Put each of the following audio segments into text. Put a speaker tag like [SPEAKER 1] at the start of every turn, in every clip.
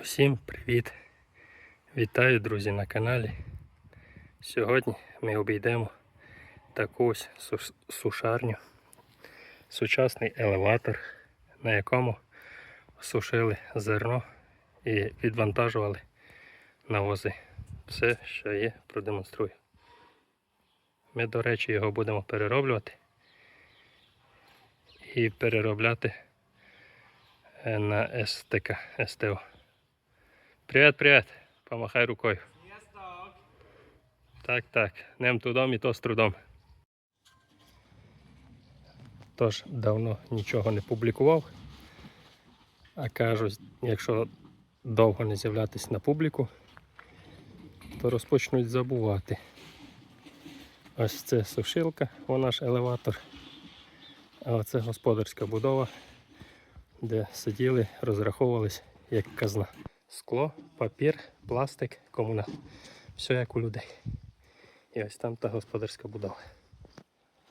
[SPEAKER 1] Усім привіт! Вітаю, друзі, на каналі. Сьогодні ми обійдемо таку ось сушарню, сучасний елеватор, на якому сушили зерно і відвантажували навози. Все, що є, продемонструю. Ми, до речі, його будемо перероблювати і переробляти е, на СТК, СТО. Привіт, привіт. Помахай рукою. Так, так. Нем трудом і то з трудом. Тож давно нічого не публікував. А кажуть, якщо довго не з'являтись на публіку, то розпочнуть забувати. Ось це сушилка, вона ж елеватор. А оце господарська будова, де сиділи, розраховувались як казна. Скло, папір, пластик, комунал. Все як у людей. І ось там та господарська будова.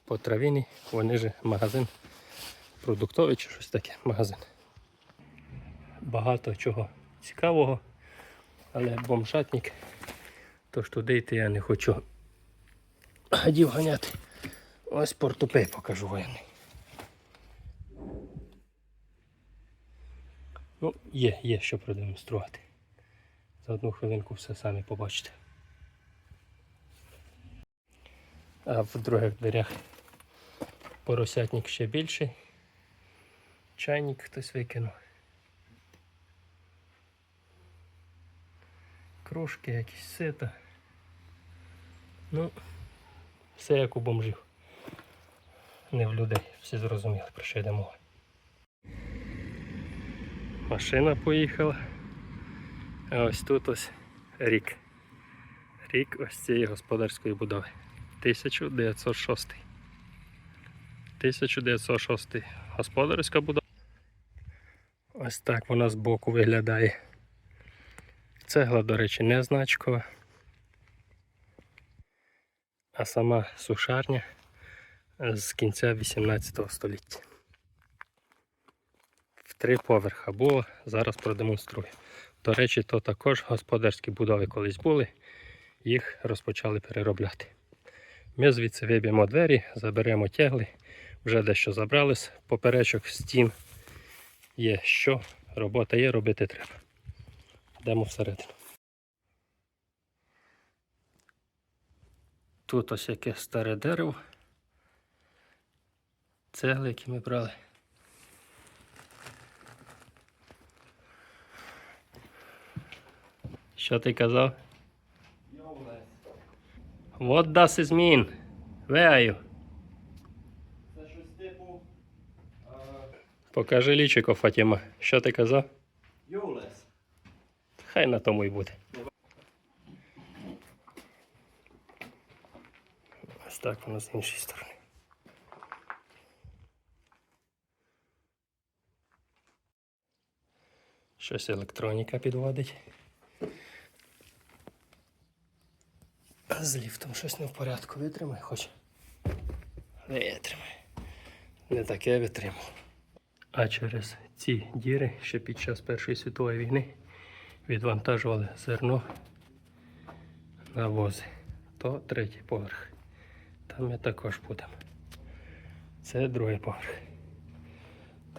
[SPEAKER 1] По травіні вони ж магазин продуктовий чи щось таке магазин. Багато чого цікавого, але бомжатник, тож туди йти я не хочу гадів ганяти. Ось портупей покажу воєнний. Ну, є, є що продемонструвати. За одну хвилинку все самі побачите. А в других дверях поросятник ще більший. Чайник хтось викинув. Кружки, якісь сита. Ну, все як у бомжів. Не в людей. Всі зрозуміли, про що йде мова. Машина поїхала. А ось тут ось рік. Рік ось цієї господарської будови. 1906. 1906 господарська будова. Ось так вона збоку виглядає. Цегла, до речі, не значкова. А сама сушарня з кінця 18 століття. Три поверха було, зараз продемонструю. До речі, то також господарські будови колись були, їх розпочали переробляти. Ми звідси виб'ємо двері, заберемо тягли, вже дещо забрались, поперечок стін є що, робота є, робити треба. Йдемо всередину. Тут ось яке старе дерево. Цегли, які ми брали. Що ти казав? What does it mean? Where are you? Покажи лічико, Фатіма. Що ти казав?
[SPEAKER 2] Йолес.
[SPEAKER 1] Хай на тому й буде. Ось так воно з іншої сторони. Щось електроніка підводить. З ліфтом щось не в порядку. Витримай хоч. Витримай. Не таке витримав. А через ці діри ще під час Першої світової війни відвантажували зерно на вози. То третій поверх. Там ми також будемо. Це другий поверх.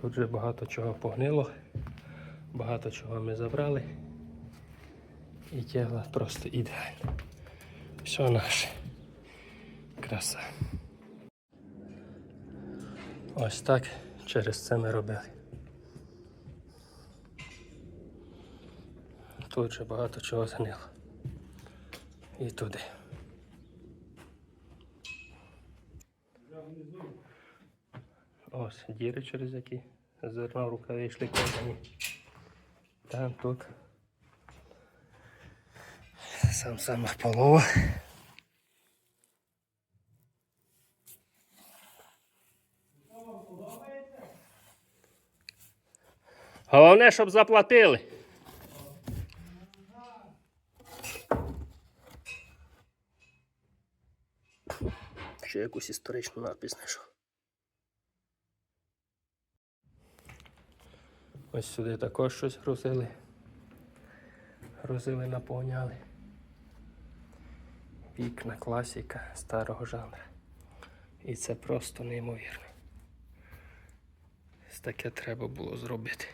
[SPEAKER 1] Тут же багато чого погнило, багато чого ми забрали. І тягла просто ідеально. Все наше. Краса. Ось так через це ми робили. Тут же багато чого згнило. І туди. Ось діри, через які зерно в рукаві йшли кожані. Там тут. Сам сама полова. Головне, щоб заплатили. Ще якусь історичну надпись знайшов. Ось сюди також щось грузили. грузили, наповняли. Вікна класіка старого жанру. І це просто неймовірно. Таке треба було зробити.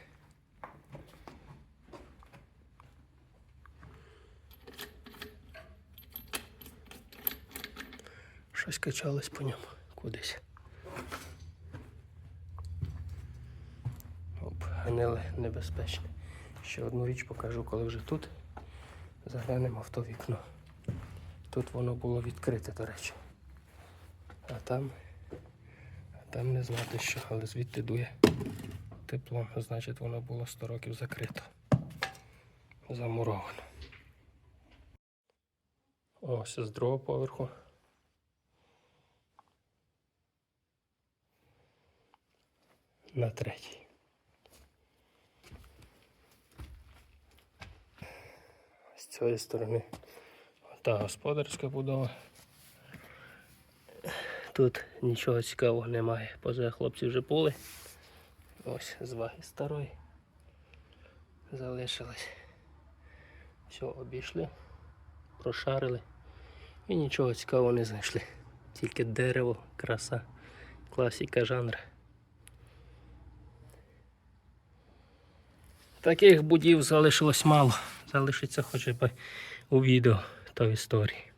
[SPEAKER 1] Щось качалось по ньому кудись. Оп, гниле небезпечне. Ще одну річ покажу, коли вже тут. Заглянемо в то вікно. Тут воно було відкрите, до речі. А там, а там не знати що, але звідти дує тепло. Значить, воно було 100 років закрито. Замуровано. Ось з другого поверху. На третій. З цієї сторони та господарська будова. Тут нічого цікавого немає. Поза хлопці вже були. Ось з ваги старої. Залишилось. Все, обійшли, прошарили і нічого цікавого не знайшли. Тільки дерево, краса, класика жанру. Таких будів залишилось мало. Залишиться хоч би у відео та в історії.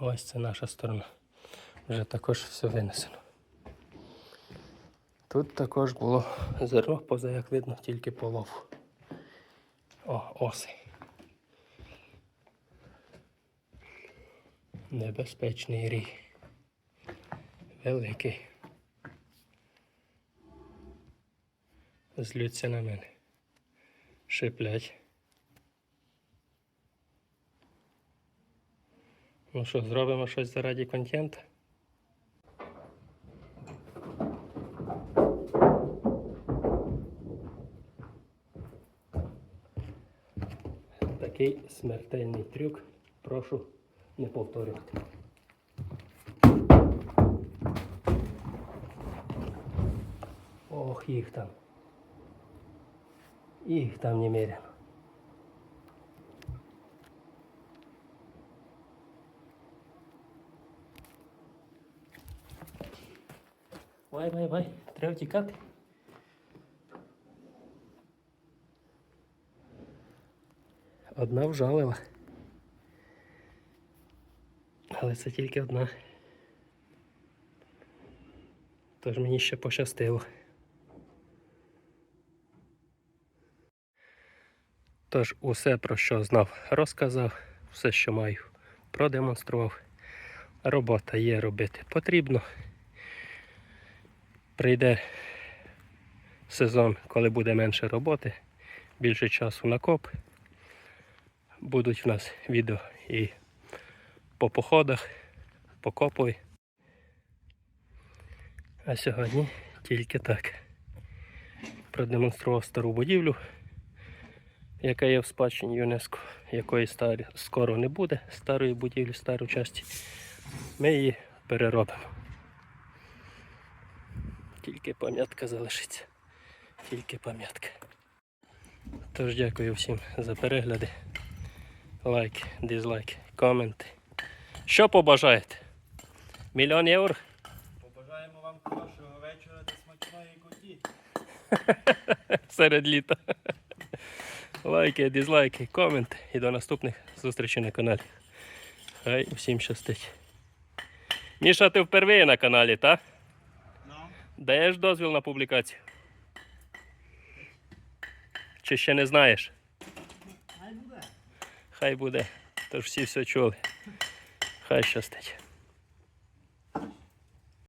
[SPEAKER 1] Ось це наша сторона. Вже також все винесено. Тут також було зерно, поза як видно, тільки полову. О, оси. Небезпечний рій. Великий. Злються на мене. Шиплять. Ну що, зробимо щось заради контенту? Такий смертельний трюк. Прошу не повторювати. Ох, їх там. Їх там немерено. Вай, вай, вай, треба тікати. Одна вжалила. Але це тільки одна. Тож мені ще пощастило. Тож усе, про що знав, розказав, все, що маю, продемонстрував. Робота є робити потрібно. Прийде сезон, коли буде менше роботи, більше часу на коп. Будуть в нас відео і по походах, по копові. А сьогодні тільки так. Продемонстрував стару будівлю, яка є в спадщині ЮНЕСКО, якої старі, скоро не буде, старої будівлі, старої часті. Ми її переробимо. Тільки пам'ятка залишиться. Тільки пам'ятка. Тож дякую всім за перегляди. Лайки, дизлайки, коменти. Що побажаєте? Мільйон євро?
[SPEAKER 2] Побажаємо вам хорошого вечора та смачної куті.
[SPEAKER 1] серед літа. Лайки, дизлайки, коменти і до наступних зустрічей на каналі. Хай усім щастить. Міша, ти впервые на каналі, так? Даєш дозвіл на публікацію? Чи ще не знаєш?
[SPEAKER 2] хай буде.
[SPEAKER 1] Хай буде. Тож всі все чули. Хай щастить.